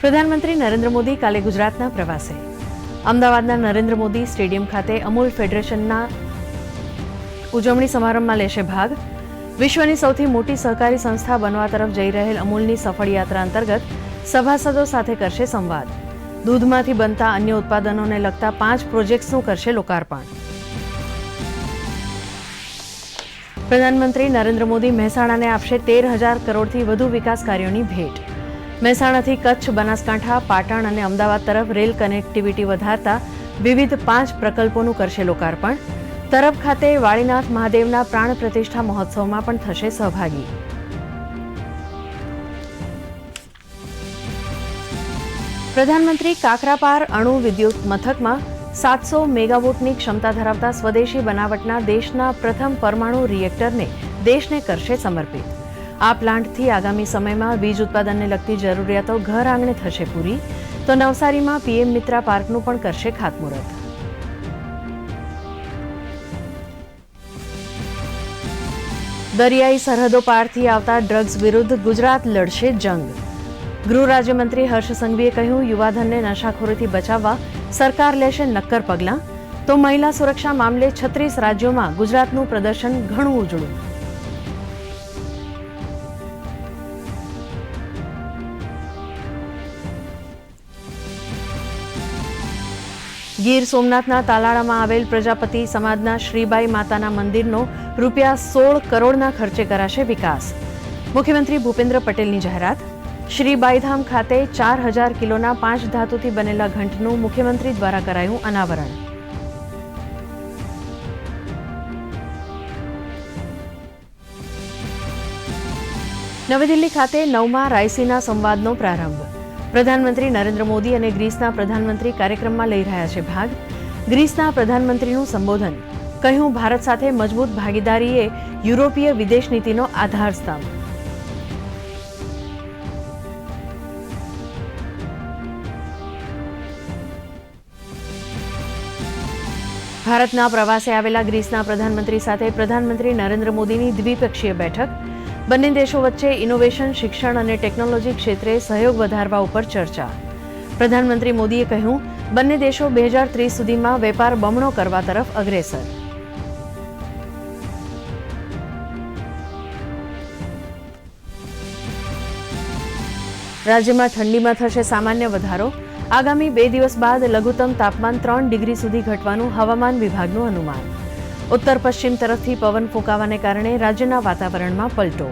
પ્રધાનમંત્રી નરેન્દ્ર મોદી કાલે ગુજરાતના પ્રવાસે. અમદાવાદના નરેન્દ્ર મોદી સ્ટેડિયમ ખાતે અમૂલ ફેડરેશનના ઉજવણી સમારંભમાં લેશે ભાગ. વિશ્વની સૌથી મોટી સહકારી સંસ્થા બનવા તરફ જઈ રહેલ અમૂલની સફળ યાત્રા અંતર્ગત સભાસદો સાથે કરશે સંવાદ. દૂધમાંથી બનતા અન્ય ઉત્પાદનોને લગતા પાંચ પ્રોજેક્ટ્સનું કરશે લોકાર્પણ. પ્રધાનમંત્રી નરેન્દ્ર મોદી મહેસાણાને આપશે તેર હજાર કરોડથી વધુ વિકાસ કાર્યોની ભેટ. મહેસાણાથી કચ્છ, બનાસકાંઠા, પાટણ અને અમદાવાદ તરફ રેલ કનેક્ટિવિટી વધારતા વિવિધ પાંચ પ્રકલ્પોનું કરશે લોકાર્પણ. તરફ ખાતે વાળીનાથ મહાદેવના પ્રાણ પ્રતિષ્ઠા મહોત્સવમાં પણ થશે સહભાગી. પ્રધાનમંત્રી કાકરાપાર અણુ વિદ્યુત મથકમાં સાતસો મેગાવોટની ક્ષમતા ધરાવતા સ્વદેશી બનાવટના દેશના પ્રથમ પરમાણુ રિએક્ટરને દેશને કરશે સમર્પિત. આ પ્લાન્ટથી આગામી સમયમાં વીજ ઉત્પાદનને લગતી જરૂરિયાતો ઘર આંગણે થશે પૂરી. તો નવસારીમાં પીએમ મિત્રા પાર્કનું પણ કરશે ખાતમુહૂર્ત. દરિયાઈ સરહદો પારથી આવતા ડ્રગ્સ વિરુદ્ધ ગુજરાત લડશે જંગ. ગૃહ રાજ્યમંત્રી હર્ષ સંઘવીએ કહ્યું, યુવાધનને નશાખોરીથી બચાવવા સરકાર લેશે નક્કર પગલાં. તો મહિલા સુરક્ષા મામલે છત્રીસ રાજ્યોમાં ગુજરાતનું પ્રદર્શન ઘણું ઉજળું. ગીર સોમનાથના તાલાળામાં આવેલ પ્રજાપતિ સમાજના શ્રીબાઈ માતાના મંદિરનો રૂપિયા સોળ કરોડના ખર્ચે કરાશે વિકાસ. મુખ્યમંત્રી ભૂપેન્દ્ર પટેલની જાહેરાત. શ્રી બાઈધામ ખાતે ચાર હજાર કિલોના પાંચ ધાતુથી બનેલા ઘંટનું મુખ્યમંત્રી દ્વારા કરાયું અનાવરણ. નવી દિલ્હી ખાતે નવમા રાયસીના સંવાદનો પ્રારંભ. પ્રધાનમંત્રી નરેન્દ્ર મોદી અને ગ્રીસના પ્રધાનમંત્રી કાર્યક્રમમાં લઈ રહ્યા છે ભાગ. ગ્રીસના પ્રધાનમંત્રીનું સંબોધન. કહ્યું, ભારત સાથે મજબૂત ભાગીદારી એ યુરોપીય વિદેશ નીતિનો આધારસ્તંભ. ભારતના પ્રવાસે આવેલા ગ્રીસના પ્રધાનમંત્રી સાથે પ્રધાનમંત્રી નરેન્દ્ર મોદીની દ્વિપક્ષીય બેઠક. બંને દેશો વચ્ચે ઇનોવેશન શિક્ષણ અને ટેકનોલોજી ક્ષેત્રે સહયોગ વધારવા ઉપર ચર્ચા. પ્રધાનમંત્રી મોદીએ કહ્યું, બંને દેશો બે હજાર ત્રીસ સુધીમાં વેપાર બમણો કરવા તરફ અગ્રેસર. રાજ્યમાં ઠંડીમાં થશે સામાન્ય વધારો. આગામી બે દિવસ બાદ લઘુત્તમ તાપમાન ત્રણ ડિગ્રી સુધી ઘટવાનું હવામાન વિભાગનું અનુમાન. ઉત્તર પશ્ચિમ તરફથી પવન ફૂંકાવાને કારણે રાજ્યના વાતાવરણમાં પલટો.